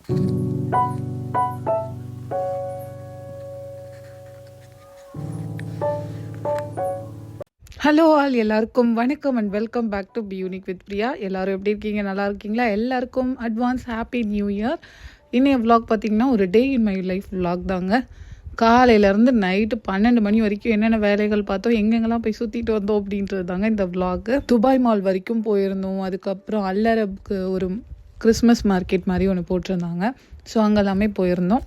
Hello all எல்லாருக்கும் வணக்கம் and welcome back to be unique with Priya எல்லாரும் எப்படி இருக்கீங்க? நல்லா இருக்கீங்களா? எல்லாருக்கும் அட்வான்ஸ் ஹாப்பி நியூ இயர் இன்னைய விலாக் பார்த்தீங்கன்னா ஒரு day in my life vlog தாங்க. காலையிலேருந்து நைட்டு பன்னெண்டு மணி வரைக்கும் என்னென்ன வேலைகள் பார்த்தோம் எங்கெங்கெல்லாம் போய் சுற்றிட்டு வந்தோம் அப்படின்றது தாங்க இந்த vlog. துபாய் மால் வரைக்கும் போயிருந்தோம். அதுக்கப்புறம் அல்லரப்க்கு ஒரு கிறிஸ்மஸ் மார்க்கெட் மாதிரி ஒன்று போட்டிருந்தாங்க. ஸோ அங்கெல்லாமே போயிருந்தோம்.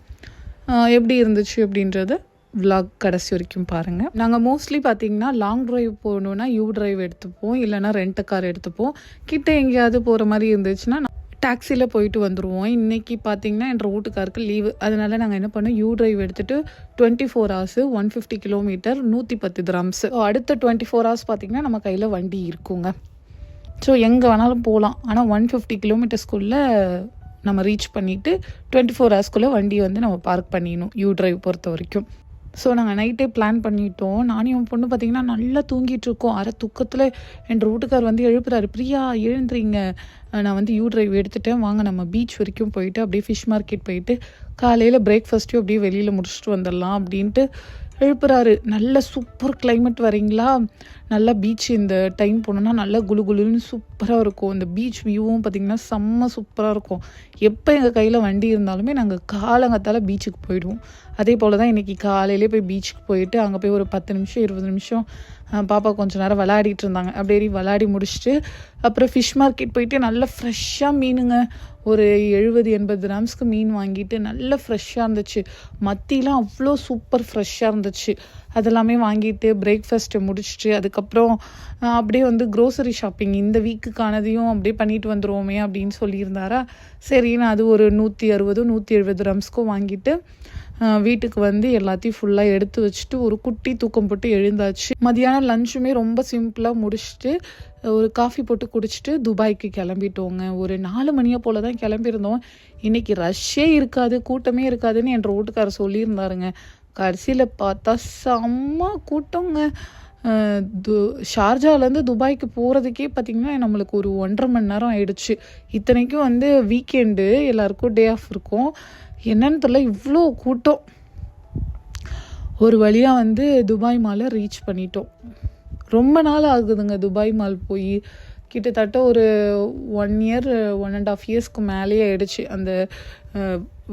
எப்படி இருந்துச்சு அப்படின்றது விலாக் கடைசி வரைக்கும் பாருங்கள் நாங்கள் மோஸ்ட்லி பார்த்தீங்கன்னா லாங் டிரைவ் போகணுன்னா யூ டிரைவ் எடுத்துப்போம். இல்லைன்னா ரெண்ட்டு கார் எடுத்துப்போம். கிட்டே எங்கேயாவது போகிற மாதிரி இருந்துச்சுன்னா டாக்ஸியில் போயிட்டு வந்துடுவோம் இன்றைக்கி பார்த்தீங்கன்னா என் வீட்டுக்காருக்கு லீவு அதனால நாங்கள் என்ன பண்ணோம்? யூ டிரைவ் எடுத்துகிட்டு twenty four hours one fifty kilometre நூற்றி பத்து கிராம்ஸு அடுத்த டுவெண்ட்டி ஃபோர் ஹவர்ஸ் பார்த்தீங்கன்னா நம்ம கையில் வண்டி இருக்குங்க. ஸோ எங்கே வேணாலும் போகலாம் ஆனால் ஒன் ஃபிஃப்டி கிலோமீட்டர்ஸ்குள்ளே நம்ம ரீச் பண்ணிவிட்டு டுவெண்ட்டி ஃபோர் ஹவர்ஸ்க்குள்ளே வண்டி வந்து நம்ம பார்க் பண்ணிடணும். யூ டிரைவ் பொறுத்த வரைக்கும். ஸோ நாங்கள் நைட்டே பிளான் பண்ணிட்டோம். நானும் என் பொண்ணு பார்த்தீங்கன்னா நல்லா தூங்கிட்டு இருக்கோம். அரை தூக்கத்தில் என் வீட்டுக்கார் வந்து எழுப்புறாரு. பிரியா எழுந்துறீங்க. நான் வந்து யூ டிரைவ் எடுத்துட்டேன். வாங்க நம்ம பீச் வரைக்கும் போயிட்டு அப்படியே ஃபிஷ் மார்க்கெட் போயிட்டு காலையில் பிரேக்ஃபாஸ்ட்டையும் அப்படியே வெளியில் முடிச்சுட்டு வந்துடலாம் அப்படின்ட்டு எழுப்புறாரு. நல்ல சூப்பர் கிளைமேட் வரீங்களா? நல்லா பீச் இந்த டைம் போனோன்னா நல்லா குளு குளுன்னு சூப்பராக இருக்கும். இந்த பீச் வியூவும் பார்த்திங்கன்னா செம்ம சூப்பராக இருக்கும். எப்போ எங்கள் கையில் வண்டி இருந்தாலுமே நாங்கள் காலங்கத்தால் பீச்சுக்கு போயிடுவோம். அதே போல் தான் இன்றைக்கி காலையிலே போய் பீச்சுக்கு போயிட்டு அங்கே போய் ஒரு பத்து நிமிஷம் இருபது நிமிஷம் பாப்பா கொஞ்ச நேரம் விளையாடிட்டு இருந்தாங்க. அப்படியே விளையாடி முடிச்சுட்டு அப்புறம் ஃபிஷ் மார்க்கெட் போயிட்டு நல்ல ஃப்ரெஷ்ஷாக மீனுங்க. ஒரு எழுபது எண்பது கிராம்ஸ்க்கு மீன் வாங்கிட்டு நல்ல ஃப்ரெஷ்ஷாக இருந்துச்சு. மத்திலாம் அவ்வளோ சூப்பர் ஃப்ரெஷ்ஷாக இருந்துச்சு. அதெல்லாமே வாங்கிட்டு பிரேக்ஃபாஸ்ட்டை முடிச்சுட்டு அதுக்கப்புறம் அப்படியே வந்து க்ரோசரி ஷாப்பிங் இந்த வீக்குக்கானதையும் அப்படியே பண்ணிட்டு வந்துருவோமே அப்படின்னு சொல்லியிருந்தாரா. சரி நான் அது ஒரு நூற்றி அறுபதும் நூற்றி எழுபது கிராம்ஸ்க்கும் வாங்கிட்டு வீட்டுக்கு வந்து எல்லாத்தையும் ஃபுல்லாக எடுத்து வச்சுட்டு ஒரு குட்டி தூக்கம் போட்டு எழுந்தாச்சு. மதியானம் லஞ்சுமே ரொம்ப சிம்பிளாக முடிச்சுட்டு ஒரு காஃபி போட்டு குடிச்சிட்டு துபாய்க்கு கிளம்பிட்டோங்க. ஒரு நாலு மணியை போல தான் கிளம்பியிருந்தோம். இன்னைக்கு ரஷ்ஷே இருக்காது கூட்டமே இருக்காதுன்னு என் வீட்டுக்காரர் சொல்லியிருந்தாருங்க. கடைசியில் பார்த்தா செம்ம கூட்டங்க. து ஷார்ஜாலேருந்து துபாய்க்கு போகிறதுக்கே பார்த்திங்கன்னா நம்மளுக்கு ஒரு ஒன்றரை மணி நேரம் ஆயிடுச்சு. இத்தனைக்கும் வந்து வீக்கெண்டு எல்லாருக்கும் டே ஆஃப் இருக்கும். என்னன்னு தெரியல இவ்வளோ கூட்டம். ஒரு வழியாக வந்து துபாய் மாலை ரீச் பண்ணிட்டோம். ரொம்ப நாள் ஆகுதுங்க துபாய் மால் போய். கிட்டத்தட்ட ஒரு one year one and half இயர்ஸ்க்கு மேலேயே ஆயிடுச்சு. அந்த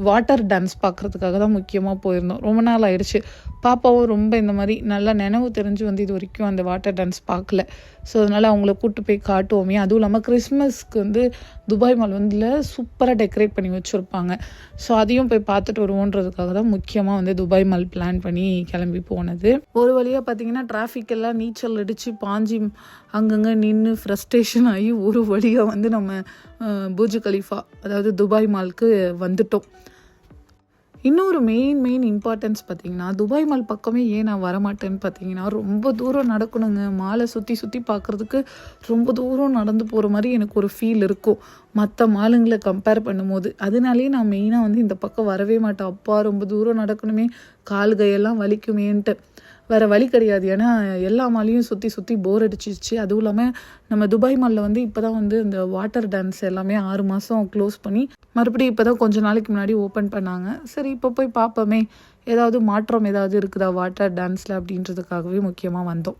வாட்டர் டான்ஸ் பார்க்குறதுக்காக தான் முக்கியமாக போயிருந்தோம். ரொம்ப நாள் ஆயிடுச்சு. பாப்பாவும் ரொம்ப இந்த மாதிரி நல்லா நினைவு தெரிஞ்சு வந்து இது வரைக்கும் அந்த வாட்டர் டான்ஸ் பார்க்கல. ஸோ அதனால் அவங்கள கூட்டு போய் காட்டுவோமே. அதுவும் இல்லாமல் கிறிஸ்மஸ்க்கு வந்து துபாய் மால் வந்துல சூப்பராக டெக்கரேட் பண்ணி வச்சுருப்பாங்க. ஸோ அதையும் போய் பார்த்துட்டு வருவோன்றதுக்காக தான் முக்கியமாக வந்து துபாய் மால் பிளான் பண்ணி கிளம்பி போனது. ஒரு வழியாக பார்த்தீங்கன்னா டிராஃபிக் எல்லாம் நீச்சல் அடித்து பாஞ்சி அங்கங்கே நின்று ஃப்ரஸ்ட்ரேஷன் ஆகி ஒரு வழியாக வந்து நம்ம அஹ், கலீஃபா அதாவது துபாய் மால்க்கு வந்துட்டோம். இன்னொரு மெயின் மெயின் இம்பார்ட்டன்ஸ் பார்த்தீங்கன்னா துபாய் மால் பக்கமே ஏன் நான் வரமாட்டேன்னு பார்த்தீங்கன்னா ரொம்ப தூரம் நடக்கணுங்க. மாலை சுற்றி சுற்றி பார்க்குறதுக்கு ரொம்ப தூரம் நடந்து போகிற மாதிரி எனக்கு ஒரு ஃபீல் இருக்கும். மற்ற மாலுங்களை கம்பேர் பண்ணும்போது. அதனாலேயே நான் மெயினாக வந்து இந்த பக்கம் வரவே மாட்டேன். அப்பா ரொம்ப தூரம் நடக்கணுமே. கால் கையெல்லாம் வலிக்குமேன்ட்டு. வேறு வழி கிடையாது. ஏன்னா எல்லா மாலையும் சுற்றி சுற்றி போர் அடிச்சிருச்சு. அதுவும் இல்லாமல் நம்ம துபாய் மாலில் வந்து இப்போ தான் வந்து இந்த வாட்டர் டான்ஸ் எல்லாமே ஆறு மாதம் க்ளோஸ் பண்ணி மறுபடியும் இப்போ தான் கொஞ்ச நாளைக்கு முன்னாடி ஓப்பன் பண்ணாங்க. சரி இப்போ போய் பார்ப்போமே ஏதாவது மாற்றம் ஏதாவது இருக்குதா வாட்டர் டான்ஸில் அப்படின்றதுக்காகவே முக்கியமாக வந்தோம்.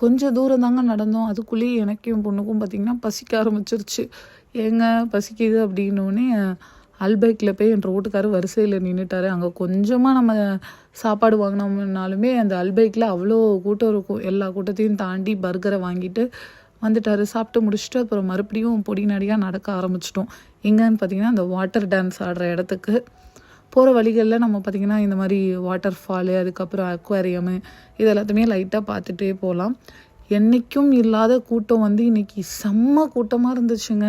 கொஞ்சம் தூரம் தாங்க நடந்தோம். அதுக்குள்ளேயே எனக்கும் பொண்ணுக்கும் பார்த்திங்கன்னா பசிக்க ஆரம்பிச்சிருச்சு. ஏங்க பசிக்குது அப்படின்னோடனே அல்பைக்கில் போய் என் ரோட்டுக்காரர் வரிசையில் நின்றுட்டாரு அங்கே கொஞ்சமாக நம்ம சாப்பாடு வாங்கினோம்னாலுமே அந்த அல்பைக்கில் அவ்வளோ கூட்டம் இருக்கும். எல்லா கூட்டத்தையும் தாண்டி பர்கரை வாங்கிட்டு வந்துட்டாரு. சாப்பிட்டு முடிச்சுட்டு அப்புறம் மறுபடியும் பொடி நடியாக நடக்க ஆரம்பிச்சிட்டோம். எங்கேன்னு பார்த்தீங்கன்னா அந்த வாட்டர் டான்ஸ் ஆடுற இடத்துக்கு. போகிற வழிகளில் நம்ம பார்த்திங்கன்னா இந்த மாதிரி வாட்டர் ஃபாலு அதுக்கப்புறம் அக்வாரியமு இது எல்லாத்தையுமே லைட்டாக பார்த்துட்டே போகலாம் என்றைக்கும் இல்லாத கூட்டம் வந்து இன்றைக்கி செம்ம கூட்டமாக இருந்துச்சுங்க.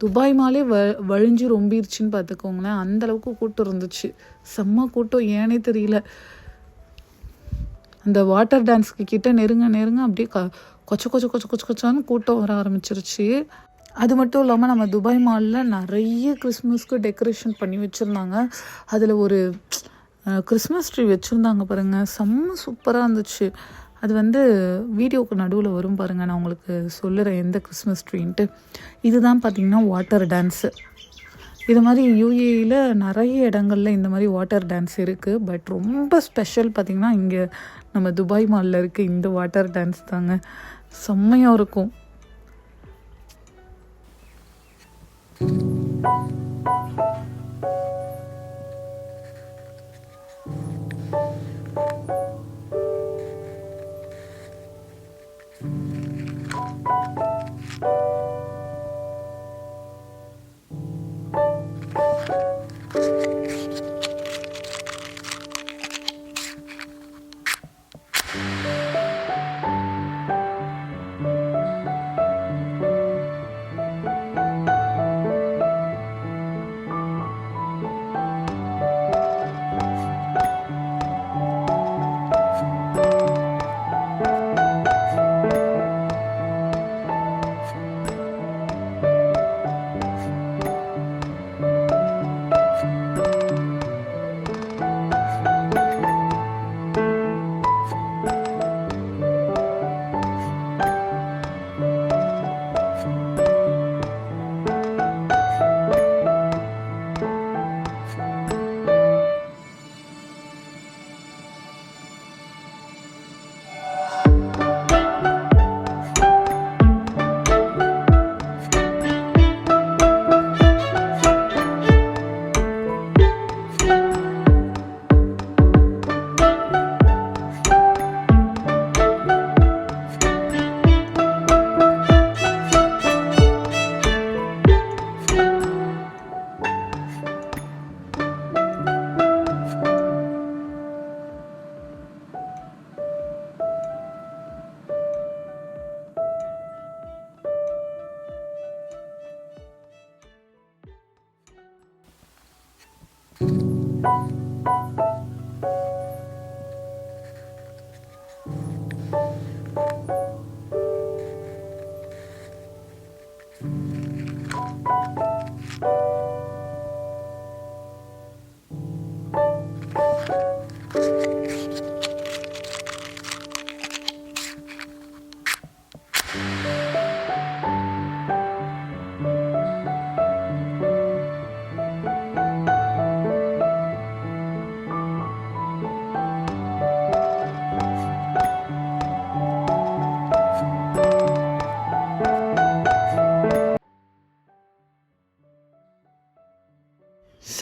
துபாய் மாலே வ வழிஞ்சு ரொம்பிருச்சுன்னு பார்த்துக்கோங்களேன். அந்த அளவுக்கு கூட்டம் இருந்துச்சு. செம்ம கூட்டம். ஏனே தெரியல. அந்த வாட்டர் டான்ஸ்க்கு கிட்ட நெருங்க நெருங்க அப்படியே க கொச்ச கொச்ச கொச்ச கொச்ச கொச்சான்னு கூட்டம் வர ஆரம்பிச்சிருச்சு. அது மட்டும் இல்லாமல் நம்ம துபாய் மாலில் நிறைய கிறிஸ்மஸ்க்கு டெக்கரேஷன் பண்ணி வச்சுருந்தாங்க. அதில் ஒரு கிறிஸ்மஸ் ட்ரீ வச்சுருந்தாங்க பாருங்கள் செம்ம சூப்பராக இருந்துச்சு. அது வந்து வீடியோவுக்கு நடுவில் வரும் பாருங்கள் நான் உங்களுக்கு சொல்லுறேன் எந்த கிறிஸ்மஸ் ட்ரீன்ட்டு இதுதான் பார்த்தீங்கன்னா வாட்டர் டான்ஸு இது மாதிரி யூஏயில் நிறைய இடங்களில் இந்த மாதிரி வாட்டர் டான்ஸ் இருக்குது பட் ரொம்ப ஸ்பெஷல் பார்த்திங்கன்னா இங்கே நம்ம துபாய் மாலில் இருக்க இந்த வாட்டர் டான்ஸ் தாங்க. செம்மையாக இருக்கும்.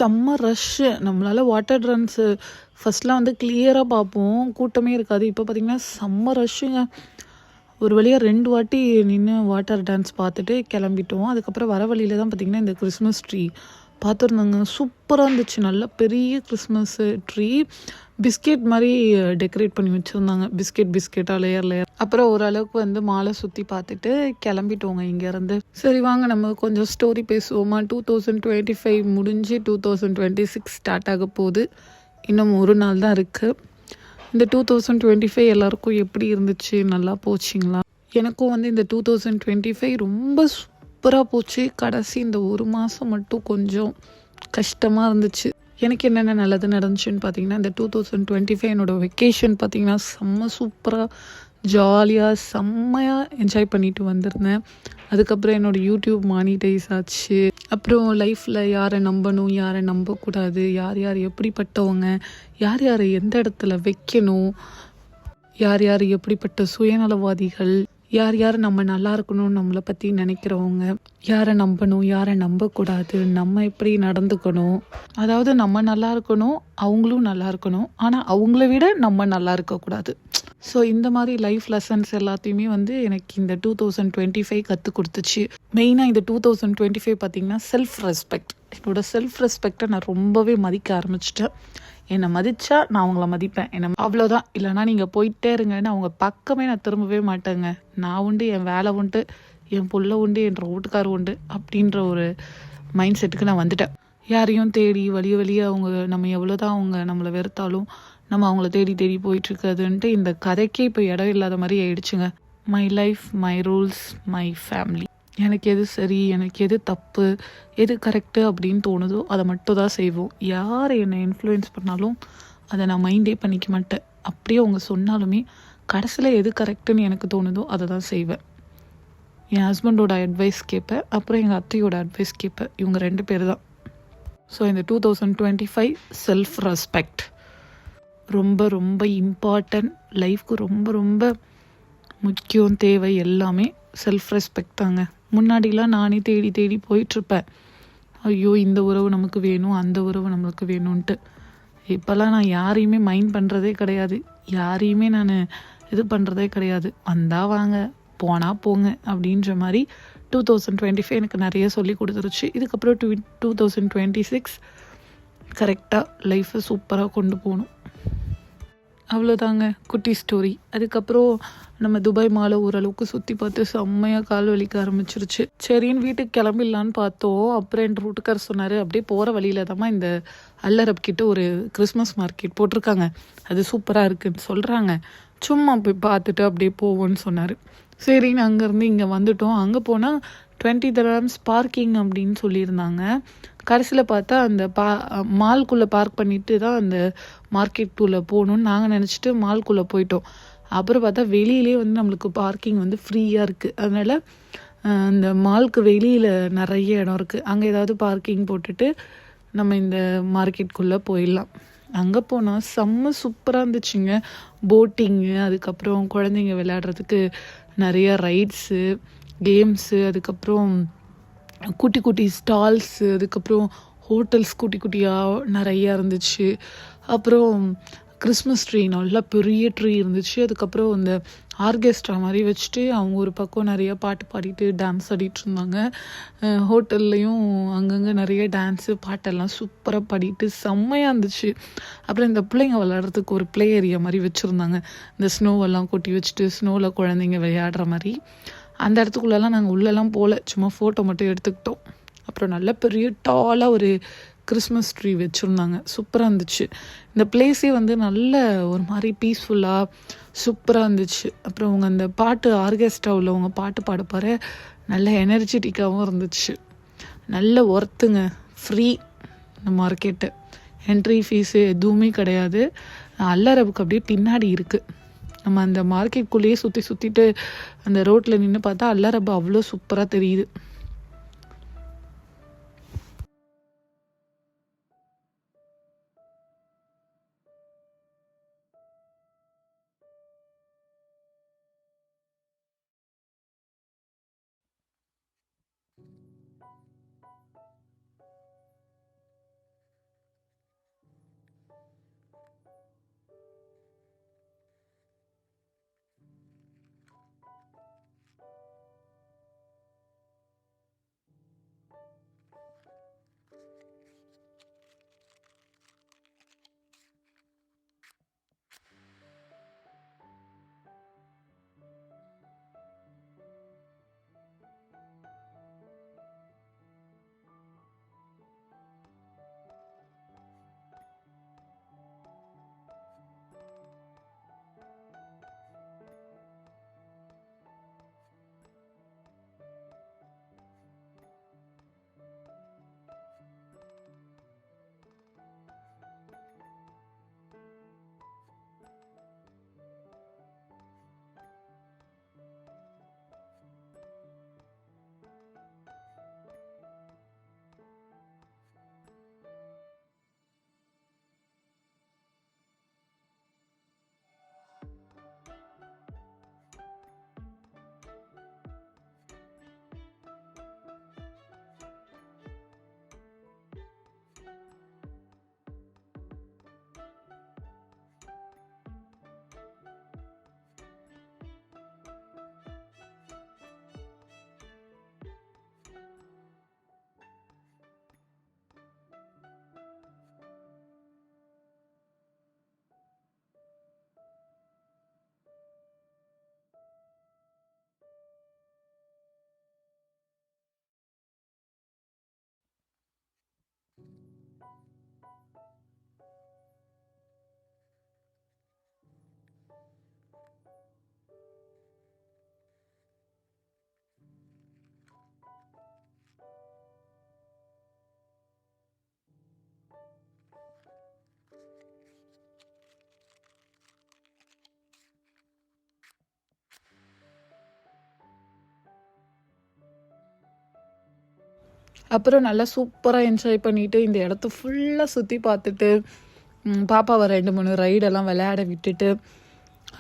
செம்ம ரஷ்ஷு நம்மளால் வாட்டர் ட்ரன்ஸு ஃபஸ்ட்லாம் வந்து கிளியராக பார்ப்போம். கூட்டமே இருக்காது. இப்போ பார்த்திங்கன்னா செம்ம ரஷ்ஷுங்க ஒரு வழியாக ரெண்டு வாட்டி நின்று வாட்டர் டான்ஸ் பார்த்துட்டு கிளம்பிட்டோம். அதுக்கப்புறம் வர வழியில் தான் பார்த்திங்கன்னா இந்த கிறிஸ்மஸ் ட்ரீ பார்த்துருந்தாங்க. சூப்பராக இருந்துச்சு. நல்லா பெரிய கிறிஸ்மஸ் ட்ரீ பிஸ்கெட் மாதிரி டெக்கரேட் பண்ணி வச்சுருந்தாங்க. பிஸ்கெட் பிஸ்கெட்டாக லேயர் லேயர் அப்புறம் ஓரளவுக்கு வந்து மாலை சுற்றி பார்த்துட்டு கிளம்பிட்டோங்க இங்கேருந்து. சரி வாங்க. நம்ம கொஞ்சம் ஸ்டோரி பேசுவோமா? டூ தௌசண்ட் டுவெண்ட்டி ஃபைவ் முடிஞ்சு two thousand twenty six start ஆக போகுது. இன்னும் ஒரு நாள் தான் இருக்குது இந்த டூ தௌசண்ட் டுவெண்ட்டி ஃபைவ் எல்லாருக்கும் எப்படி இருந்துச்சு? நல்லா போச்சிங்களா? எனக்கும் வந்து இந்த டூ தௌசண்ட் டுவெண்ட்டி ஃபைவ் ரொம்ப சூப்பராக போச்சு. கடைசி இந்த ஒரு மாதம் மட்டும் கொஞ்சம் கஷ்டமாக இருந்துச்சு. எனக்கு என்னென்ன நல்லது நடந்துச்சுன்னு பார்த்தீங்கன்னா இந்த டூ தௌசண்ட் டுவெண்ட்டி ஃபைவ் என்னோடய வெக்கேஷன் பார்த்தீங்கன்னா செம்ம சூப்பராக ஜாலியாக செம்மையாக என்ஜாய் பண்ணிட்டு வந்திருந்தேன். அதுக்கப்புறம் என்னோடய யூடியூப் மானிட்டைஸ் ஆச்சு. அப்புறம் லைஃப்பில் யாரை நம்பணும் யாரை நம்பக்கூடாது யார் யார் எப்படிப்பட்டவங்க யார் யாரை எந்த இடத்துல வைக்கணும் யார் யார் எப்படிப்பட்ட சுயநலவாதிகள் யார் யார் நம்ம நல்லா இருக்கணும்னு நம்மளை பற்றி நினைக்கிறவங்க யாரை நம்பணும் யாரை நம்பக்கூடாது நம்ம எப்படி நடந்துக்கணும் அதாவது நம்ம நல்லா இருக்கணும் அவங்களும் நல்லா இருக்கணும் ஆனால் அவங்கள விட நம்ம நல்லா இருக்கக்கூடாது. ஸோ இந்த மாதிரி லைஃப் லெசன்ஸ் எல்லாத்தையுமே வந்து எனக்கு இந்த டூ தௌசண்ட் டுவெண்ட்டி ஃபைவ் கற்றுக் கொடுத்துச்சு மெயினாக இந்த டூ தௌசண்ட் டுவெண்ட்டி ஃபைவ் பார்த்தீங்கன்னா செல்ஃப் ரெஸ்பெக்ட் என்னோட செல்ஃப் ரெஸ்பெக்டை நான் ரொம்பவே மதிக்க ஆரம்பிச்சிட்டேன். என்னை மதித்தா நான் அவங்கள மதிப்பேன். என்னை அவ்வளோதான் இல்லைனா நீங்கள் போயிட்டே இருங்கன்னு அவங்க பக்கமே நான் திரும்பவே மாட்டேங்க. நான் உண்டு என் வேலை உண்டு என் புள்ள உண்டு என் வீட்டுக்கார் உண்டு அப்படின்ற ஒரு மைண்ட் செட்டுக்கு நான் வந்துட்டேன். யாரையும் தேடி வழிய வழியே அவங்க நம்ம எவ்வளோ தான் அவங்க நம்மளை வெறுத்தாலும் நம்ம அவங்கள தேடி தேடி போயிட்டுருக்குதுன்ட்டு இந்த கதைக்கே இப்போ இடம் இல்லாத மாதிரி ஆயிடுச்சுங்க. My life my rules my family எனக்கு எது சரி எனக்கு எது தப்பு எது கரெக்டு அப்படின்னு தோணுதோ அதை மட்டும் தான் செய்வோம். யார் என்னை இன்ஃப்ளூயன்ஸ் பண்ணாலும் அதை நான் மைண்டே பண்ணிக்க மாட்டேன். அப்படியே அவங்க சொன்னாலுமே கடைசியில் எது கரெக்டுன்னு எனக்கு தோணுதோ அதை தான் செய்வேன். என் ஹஸ்பண்டோட அட்வைஸ் கேட்பேன் அப்புறம் எங்கள் அத்தையோட அட்வைஸ் கேட்பேன். இவங்க ரெண்டு பேர் தான். ஸோ இந்த two thousand twenty five self respect ரொம்ப ரொம்ப இம்பார்ட்டன்ட் லைஃப்க்கு ரொம்ப ரொம்ப முக்கியம் தேவை எல்லாமே செல்ஃப் ரெஸ்பெக்ட் தாங்க. முன்னாடிலாம் நானே தேடி தேடி போயிட்டுருப்பேன். ஐயோ இந்த உறவு நமக்கு வேணும் அந்த உறவு நம்மளுக்கு வேணும்ன்ட்டு. இப்போல்லாம் நான் யாரையுமே மைண்ட் பண்ணுறதே கிடையாது. யாரையுமே நான் இது பண்ணுறதே கிடையாது. வந்தால் வாங்க போனால் போங்க அப்படின்ற மாதிரி டூ தௌசண்ட் டுவெண்ட்டி ஃபைவ் எனக்கு நிறைய சொல்லி கொடுத்துருச்சு. இதுக்கப்புறம் two two thousand twenty six கரெக்டாக லைஃப்பை சூப்பராக கொண்டு போகணும். அவ்வளோதாங்க குட்டி ஸ்டோரி அதுக்கப்புறம் நம்ம துபாய் மாலை ஓரளவுக்கு சுற்றி பார்த்து செம்மையாக கால் வலிக்க ஆரம்பிச்சிருச்சு. சரின்னு வீட்டுக்கு கிளம்பிடலான்னு பார்த்தோம். அப்புறம் என் ரூட்டுக்கார் சொன்னார் அப்படியே போகிற வழியில தான் இந்த அல்லரப் கிட்ட ஒரு கிறிஸ்மஸ் மார்க்கெட் போட்டிருக்காங்க. அது சூப்பராக இருக்குன்னு சொல்கிறாங்க சும்மா போய் பார்த்துட்டு அப்படியே போவோன்னு சொன்னார். சரின்னு அங்கேருந்து இங்கே வந்துட்டோம். அங்கே போனால் டுவெண்ட்டி தராம்ஸ் பார்க்கிங் அப்படின்னு சொல்லியிருந்தாங்க. கடைசியில் பார்த்தா அந்த பா மால்குள்ளே பார்க் பண்ணிட்டு தான் அந்த மார்க்கெட்டுக்குள்ளே போகணுன்னு நாங்கள் நினச்சிட்டு மால்குள்ளே போயிட்டோம். அப்புறம் பார்த்தா வெளியிலே வந்து நம்மளுக்கு பார்க்கிங் வந்து ஃப்ரீயாக இருக்குது அதனால் அந்த மால்க்கு வெளியில் நிறைய இடம் இருக்குது அங்கே ஏதாவது பார்க்கிங் போட்டுட்டு நம்ம இந்த மார்க்கெட்டுக்குள்ளே போயிடலாம். அங்கே போனால் செம்ம சூப்பராக இருந்துச்சுங்க. போட்டிங்கு அதுக்கப்புறம் குழந்தைங்க விளையாடுறதுக்கு நிறைய ரைட்ஸு கேம்ஸு அதுக்கப்புறம் குட்டி குட்டி ஸ்டால்ஸு அதுக்கப்புறம் ஹோட்டல்ஸ் குட்டி குட்டியாக நிறையா இருந்துச்சு. அப்புறம் கிறிஸ்மஸ் ட்ரீ நல்லா பெரிய ட்ரீ இருந்துச்சு. அதுக்கப்புறம் இந்த ஆர்கெஸ்ட்ரா மாதிரி வச்சுட்டு அவங்க ஒரு பக்கம் நிறையா பாட்டு பாடிட்டு டான்ஸ் ஆடிட்டு இருந்தாங்க. ஹோட்டல்லையும் அங்கங்கே நிறைய டான்ஸு பாட்டெல்லாம் சூப்பராக பாடிட்டு செம்மையாக இருந்துச்சு. அப்புறம் இந்த பிள்ளைங்க விளையாடுறதுக்கு ஒரு ப்ளே ஏரியா மாதிரி வச்சுருந்தாங்க. இந்த ஸ்னோவெல்லாம் கொட்டி வச்சுட்டு ஸ்னோவில் குழந்தைங்க விளையாடுற மாதிரி. அந்த இடத்துக்குள்ளெல்லாம் நாங்கள் உள்ளெல்லாம் போகல சும்மா ஃபோட்டோ மட்டும் எடுத்துக்கிட்டோம். அப்புறம் நல்ல பெரிய டாலாக ஒரு கிறிஸ்மஸ் ட்ரீ வச்சுருந்தாங்க. சூப்பராக இருந்துச்சு. இந்த பிளேஸே வந்து நல்ல ஒரு மாதிரி பீஸ்ஃபுல்லாக சூப்பராக இருந்துச்சு. அப்புறம் அவங்க அந்த பாட்டு ஆர்கெஸ்ட்ரா உள்ளவங்க பாட்டு பாடப்பாரு. நல்ல எனர்ஜெட்டிக்காகவும் இருந்துச்சு. நல்ல ஒர்த்துங்க ஃப்ரீ இந்த மார்க்கெட்டு என்ட்ரி ஃபீஸு எதுவுமே கிடையாது. அல்லறவுக்கு அப்படியே பின்னாடி இருக்குது நம்ம அந்த மார்க்கெட்குள்ளேயே சுற்றி சுற்றிட்டு அந்த ரோட்டில் நின்று பார்த்தா அல்லரபு அவ்வளோ சூப்பராக தெரியுது. அப்புறம் நல்லா சூப்பராக என்ஜாய் பண்ணிட்டு இந்த இடத்த ஃபுல்லாக சுற்றி பார்த்துட்டு பாப்பாவை ரெண்டு மூணு ரைடெல்லாம் விளையாட விட்டுட்டு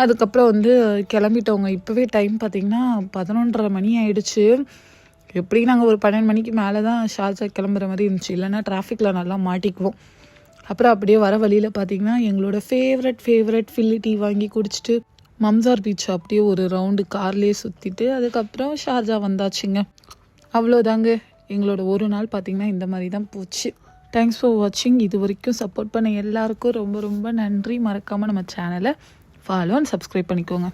அதுக்கப்புறம் வந்து கிளம்பிட்டோங்க இப்போவே டைம் பார்த்திங்கன்னா பதினொன்றரை மணி ஆயிடுச்சு. எப்படி நாங்கள் ஒரு பன்னெண்டு மணிக்கு மேலே தான் ஷார்ஜா கிளம்புற மாதிரி இருந்துச்சு. இல்லைன்னா டிராஃபிக்கில் நல்லா மாட்டிக்குவோம். அப்புறம் அப்படியே வர வழியில் பார்த்தீங்கன்னா எங்களோட ஃபேவரட் ஃபேவரட் ஃபில்லி டீ வாங்கி குடிச்சிட்டு மம்சார் பீச் அப்படியே ஒரு ரவுண்டு கார்லேயே சுற்றிட்டு அதுக்கப்புறம் ஷார்ஜா வந்தாச்சுங்க. அவ்வளோதாங்க எங்களோட ஒரு நாள் பார்த்திங்கன்னா இந்த மாதிரி தான் போச்சு. தேங்க்ஸ் ஃபார் வாட்சிங் இது வரைக்கும் சப்போர்ட் பண்ண எல்லாருக்கும் ரொம்ப ரொம்ப நன்றி. மறக்காமல் நம்ம சேனலை ஃபாலோ அண்ட் சப்ஸ்கிரைப் பண்ணிக்கோங்க.